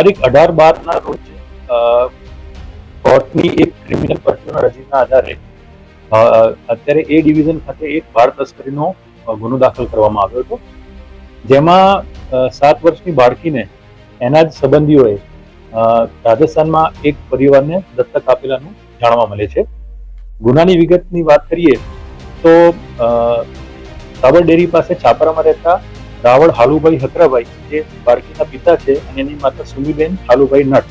તારીખ અઢાર બારના રોજ કોર્ટની એક ક્રિમિનલ પર્સનલ અરજીના આધારે અત્યારે એ ડિવિઝન ખાતે એક બાળ તસ્કરીનો ગુનો દાખલ કરવામાં આવ્યો હતો. જેમાં સાત વર્ષની બાળકીને એના જ સંબંધીઓએ રાજસ્થાનમાં એક પરિવારને દત્તક આપેલાનું જાણવા મળે છે. ગુનાની વિગતની વાત કરીએ તો સાબર ડેરી પાસે છાપરામાં રહેતા રાવળ હાલુભાઈ હકરાભાઈ જે બાળકીના પિતા છે અને એની માતા સુમીબેન હાલુભાઈ નટ.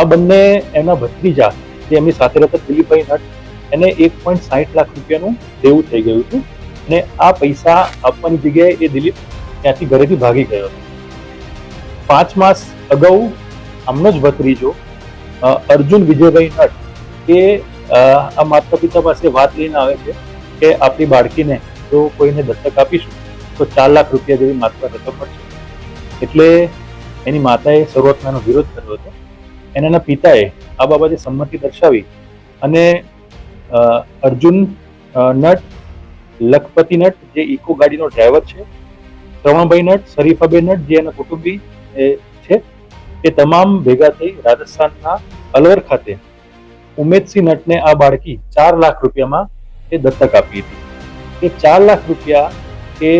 આ બંને એના ભત્રીજા જે એમની સાથે રહેતા દિલીપભાઈ નટ એને એક પોઈન્ટ સાહીઠ લાખ રૂપિયાનું દેવું થઈ ગયું હતું અને આ પૈસા આપવાની જગ્યાએ એ દિલીપ ત્યાંથી ઘરેથી ભાગી ગયો હતો. પાંચ માસ અગાઉ આમનો જ ભત્રીજો અર્જુન વિજયભાઈ નટ એ આ માતા પિતા પાસે વાત લઈને આવે છે કે આપણી બાળકીને જો કોઈને દત્તક આપીશું. તો ચાર લાખ રૂપિયા જેવી માત્ર રકમ મળશે એટલે એની માતાએ શરૂઆતમાં એનો વિરોધ કર્યો હતો. અને એના પિતાએ આ બાબતે સંમતિ દર્શાવી અને અર્જુન નટ, લખપતિ નટ, જે ઇકો ગાડીનો ડ્રાઈવર છે, શ્રવણભાઈ નટ શરીફાભાઈ નટ, જે એના કુટુંબી છે, એ તમામ ભેગા થઈ રાજસ્થાનના અલવર ખાતે ઉમેદસિંહ નટને આ બાળકી ચાર લાખ રૂપિયામાં એ દત્તક આપી હતી. એ ચાર લાખ રૂપિયા એ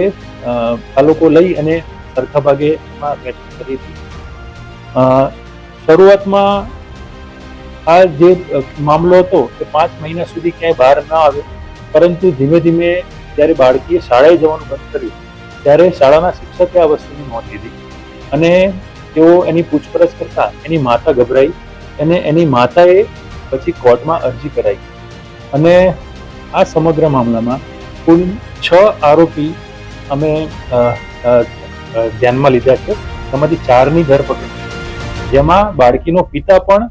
આ લોકો લઈ અને સરખા ભાગે એમાં કરી હતી. શરૂઆતમાં આ જે મામલો હતો તે પાંચ મહિના સુધી ક્યાંય બહાર ના આવે, પરંતુ ધીમે ધીમે જ્યારે બાળકીએ શાળાએ જવાનું બંધ કર્યું, ત્યારે શાળાના શિક્ષકે આ વસ્તુની નોંધ લીધી અને તેઓ એની પૂછપરછ કરતા એની માતા ગભરાઈ અને એની માતાએ પછી કોર્ટમાં અરજી કરાઈ. અને આ સમગ્ર મામલામાં કુલ છ આરોપી અમે ધ્યાનમાં લીધા છે તેમાંથી ચારની ધરપકડ જેમાં બાળકીનો પિતા પણ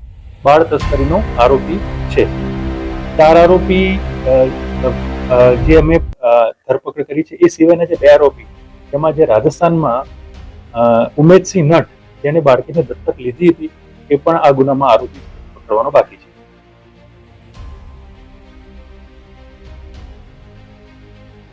બાળ તસ્કરીનો આરોપી છે. ચાર આરોપી જે અમે ધરપકડ કરી છે એ સિવાયના જે બે આરોપી તેમાં જે રાજસ્થાનમાં ઉમેદસિંહ નટ જેને બાળકીને દત્તક લીધી હતી, એ પણ આ ગુનામાં આરોપી પકડવાનો બાકી છે.